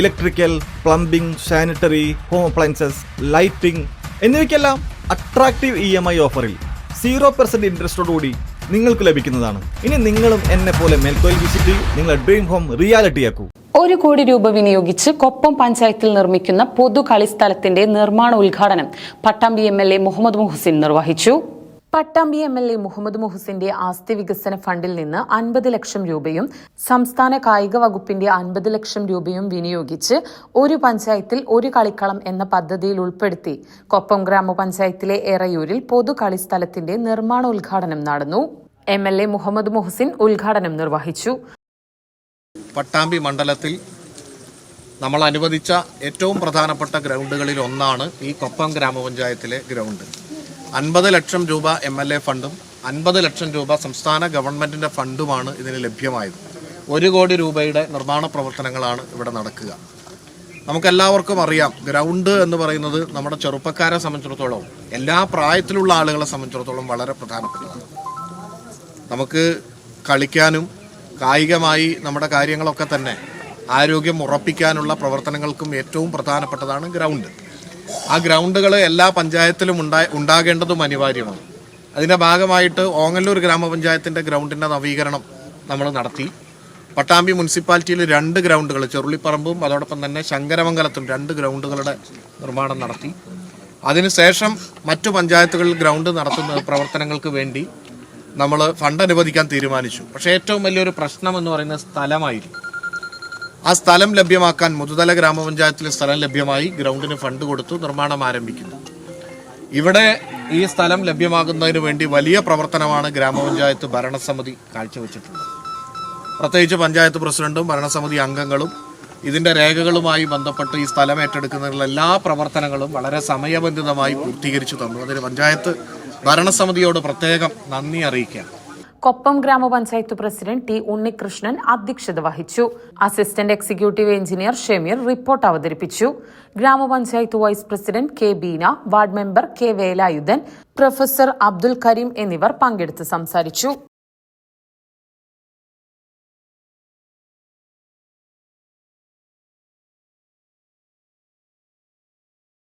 Electrical plumbing sanitary home appliances lighting എന്നിവയ്ക്കെല്ലാം attractive E M I ഓഫറിൽ zero percent ഇൻട്രസ്റ്റോടുകൂടി നിങ്ങൾക്ക് ലഭിക്കുന്നതാണ്. ഇനി നിങ്ങളും എന്നെ പോലെ മേൽക്കോയിൽ വിസിറ്റ് ചെയ്യൂ. നിങ്ങളുടെ ഡ്രീം ഹോം റിയാലിറ്റിയാക്കൂ ഒരു കോടി രൂപ വിനിയോഗിച്ച് കൊപ്പം പഞ്ചായത്തിൽ നിർമ്മിക്കുന്ന പൊതു കളിസ്ഥലത്തിന്റെ നിർമ്മാണ ഉദ്ഘാടനം Pattambi M L A Muhammad Muhsin നിർവഹിച്ചു. Pattambi M L A Muhammad മുഹസിന്റെ ആസ്തി വികസന ഫണ്ടിൽ നിന്ന് അൻപത് ലക്ഷം രൂപയും സംസ്ഥാന കായിക വകുപ്പിന്റെ അൻപത് ലക്ഷം രൂപയും വിനിയോഗിച്ച് ഒരു പഞ്ചായത്തിൽ ഒരു കളിക്കളം എന്ന പദ്ധതിയിൽ ഉൾപ്പെടുത്തി കൊപ്പം ഗ്രാമപഞ്ചായത്തിലെ എറയൂരിൽ പൊതു കളിസ്ഥലത്തിന്റെ നിർമ്മാണ ഉദ്ഘാടനം നടന്നു. M L A Muhammad Muhsin ഉദ്ഘാടനം നിർവഹിച്ചു. പട്ടാമ്പി മണ്ഡലത്തിൽ നമ്മൾ അനുവദിച്ച ഏറ്റവും പ്രധാനപ്പെട്ട ഗ്രൗണ്ടുകളിൽ ഒന്നാണ് ഈ കൊപ്പം ഗ്രാമപഞ്ചായത്തിലെ ഗ്രൗണ്ട്. അൻപത് ലക്ഷം രൂപ എം എൽ എ ഫണ്ടും അൻപത് ലക്ഷം രൂപ സംസ്ഥാന ഗവൺമെന്റിന്റെ ഫണ്ടുമാണ് ഇതിന് ലഭ്യമായത്. ഒരു കോടി രൂപയുടെ നിർമ്മാണ പ്രവർത്തനങ്ങളാണ് ഇവിടെ നടക്കുക. നമുക്കെല്ലാവർക്കും അറിയാം ഗ്രൗണ്ട് എന്ന് പറയുന്നത് നമ്മുടെ ചെറുപ്പക്കാരെ സംബന്ധിച്ചിടത്തോളം എല്ലാ പ്രായത്തിലുള്ള ആളുകളെ സംബന്ധിച്ചിടത്തോളം വളരെ പ്രധാനപ്പെട്ടതാണ്. നമുക്ക് കളിക്കാനും കായികമായി നമ്മുടെ കാര്യങ്ങളൊക്കെ തന്നെ ആരോഗ്യം ഉറപ്പിക്കാനുള്ള പ്രവർത്തനങ്ങൾക്കും ഏറ്റവും പ്രധാനപ്പെട്ടതാണ് ഗ്രൗണ്ട്. ആ ഗ്രൗണ്ടുകൾ എല്ലാ പഞ്ചായത്തിലും ഉണ്ടാ ഉണ്ടാകേണ്ടതും അനിവാര്യമാണ്. അതിന്റെ ഭാഗമായിട്ട് ഓങ്ങല്ലൂർ ഗ്രാമപഞ്ചായത്തിന്റെ ഗ്രൗണ്ടിന്റെ നവീകരണം നമ്മൾ നടത്തി. പട്ടാമ്പി മുനിസിപ്പാലിറ്റിയിൽ രണ്ട് ഗ്രൗണ്ടുകൾ ചെറുളിപ്പറമ്പും അതോടൊപ്പം തന്നെ ശങ്കരമംഗലത്തും രണ്ട് ഗ്രൗണ്ടുകളുടെ നിർമ്മാണം നടത്തി. അതിനുശേഷം മറ്റു പഞ്ചായത്തുകളിൽ ഗ്രൗണ്ട് നടത്തുന്ന പ്രവർത്തനങ്ങൾക്ക് വേണ്ടി നമ്മൾ ഫണ്ട് അനുവദിക്കാൻ തീരുമാനിച്ചു. പക്ഷേ ഏറ്റവും വലിയൊരു പ്രശ്നം എന്ന് പറയുന്നത് സ്ഥലമായിരുന്നു ആ സ്ഥലം ലഭ്യമാക്കാൻ മുതുതല ഗ്രാമപഞ്ചായത്തിൽ സ്ഥലം ലഭ്യമായി ഗ്രൗണ്ടിന് ഫണ്ട് കൊടുത്തു നിർമ്മാണം ആരംഭിക്കുന്നു. ഇവിടെ ഈ സ്ഥലം ലഭ്യമാകുന്നതിന് വേണ്ടി വലിയ പ്രവർത്തനമാണ് ഗ്രാമപഞ്ചായത്ത് ഭരണസമിതി കാഴ്ചവെച്ചിട്ടുള്ളത്. പ്രത്യേകിച്ച് പഞ്ചായത്ത് പ്രസിഡന്റും ഭരണസമിതി അംഗങ്ങളും ഇതിന്റെ രേഖകളുമായി ബന്ധപ്പെട്ട് ഈ സ്ഥലം ഏറ്റെടുക്കുന്നതിനുള്ള എല്ലാ പ്രവർത്തനങ്ങളും വളരെ സമയബന്ധിതമായി പൂർത്തീകരിച്ചു തന്നു. അതിന് പഞ്ചായത്ത് ഭരണസമിതിയോട് പ്രത്യേകം നന്ദി അറിയിക്കാം കൊപ്പം ഗ്രാമപഞ്ചായത്ത് പ്രസിഡന്റ് ടി ഉണ്ണികൃഷ്ണൻ അധ്യക്ഷത വഹിച്ചു. Assistant executive engineer Shameer report അവതരിപ്പിച്ചു. ഗ്രാമപഞ്ചായത്ത് vice president K Beena ward member K Velayudhan professor Abdul Kareem എന്നിവർ പങ്കെടുത്ത് സംസാരിച്ചു.